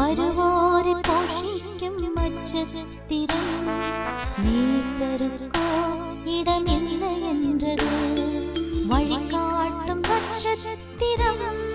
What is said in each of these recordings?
வருவோரை போஷிக்கும் நட்சத்திரம். நேசருக்கோ இடமில்லை என்றது. வழிகாட்டும் நட்சத்திரம்.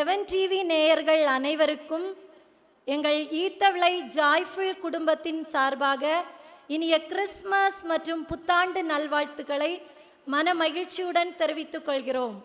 ஹெவன் டிவி நேயர்கள் அனைவருக்கும் எங்கள் ஈத்தவிளை ஜாய்ஃபுல் குடும்பத்தின் சார்பாக இனிய கிறிஸ்மஸ் மற்றும் புத்தாண்டு நல்வாழ்த்துக்களை மன மகிழ்ச்சியுடன் தெரிவித்துக் கொள்கிறோம்.